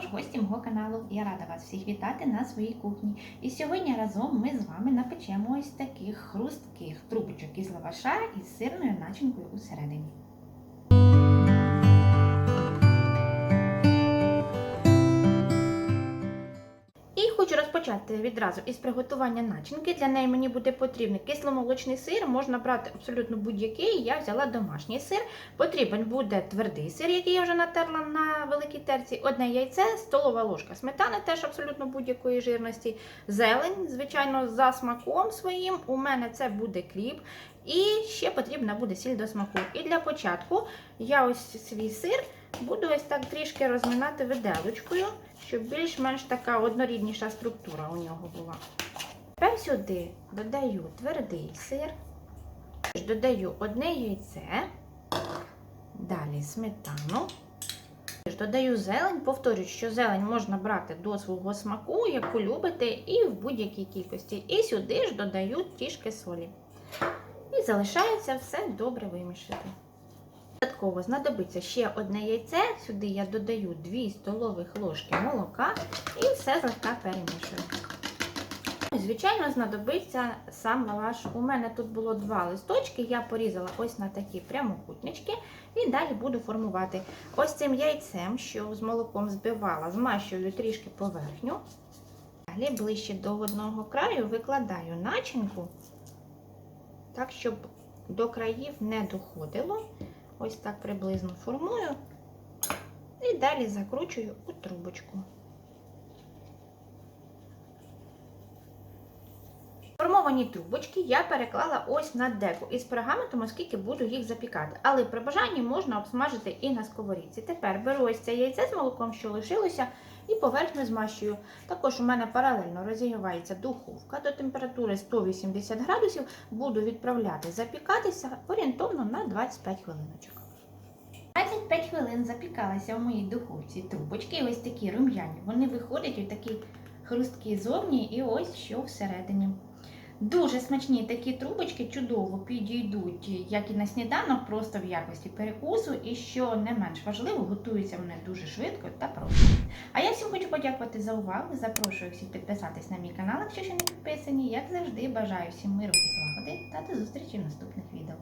гості мого каналу. Я рада вас всіх вітати на своїй кухні. І сьогодні разом ми з вами напечемо ось таких хрустких трубочок із лаваша із сирною начинкою усередині. Розпочати відразу із приготування начинки. Для неї мені буде потрібен кисломолочний сир, можна брати абсолютно будь-який. Я взяла домашній сир. Потрібен буде твердий сир, який я вже натерла на великій терці, одне яйце, столова ложка сметани, теж абсолютно будь-якої жирності, зелень, звичайно, за смаком своїм. У мене це буде кріп. І ще потрібна буде сіль до смаку. І для початку я ось свій сир буду ось так трішки розминати виделочкою, щоб більш-менш така однорідніша структура у нього була. Тепер сюди додаю твердий сир, додаю одне яйце, далі сметану. Додаю зелень, повторюю, що зелень можна брати до свого смаку, яку любите, і в будь-якій кількості. І сюди ж додаю трішки солі. І залишається все добре вимішати. Додатково знадобиться ще одне яйце. Сюди я додаю 2 столових ложки молока і все злегка перемішую. Звичайно, знадобиться сам лаваш. У мене тут було два листочки, я порізала ось на такі прямокутнички і далі буду формувати. Ось цим яйцем, що з молоком збивала, змащую трішки поверхню. Далі ближче до одного краю викладаю начинку, так, щоб до країв не доходило. Ось так приблизно формую і далі закручую у трубочку. Формовані трубочки я переклала ось на деку із пергаментом, оскільки буду їх запікати. Але при бажанні можна обсмажити і на сковорідці. Тепер беру ось це яйце з молоком, що лишилося, і поверхню змащую. Також у мене паралельно розігрівається духовка до температури 180 градусів. Буду відправляти запікатися орієнтовно на 25 хвилиночок. 25 хвилин запікалися в моїй духовці трубочки, ось такі рум'яні. Вони виходять у такі хрусткі зовні і ось що всередині. Дуже смачні такі трубочки чудово підійдуть, як і на сніданок, просто в якості перекусу, і що не менш важливо, готуються вони дуже швидко та просто. А я всім хочу подякувати за увагу. Запрошую всіх підписатись на мій канал, якщо ще не підписані. Як завжди, бажаю всім миру і злагоди та до зустрічі в наступних відео.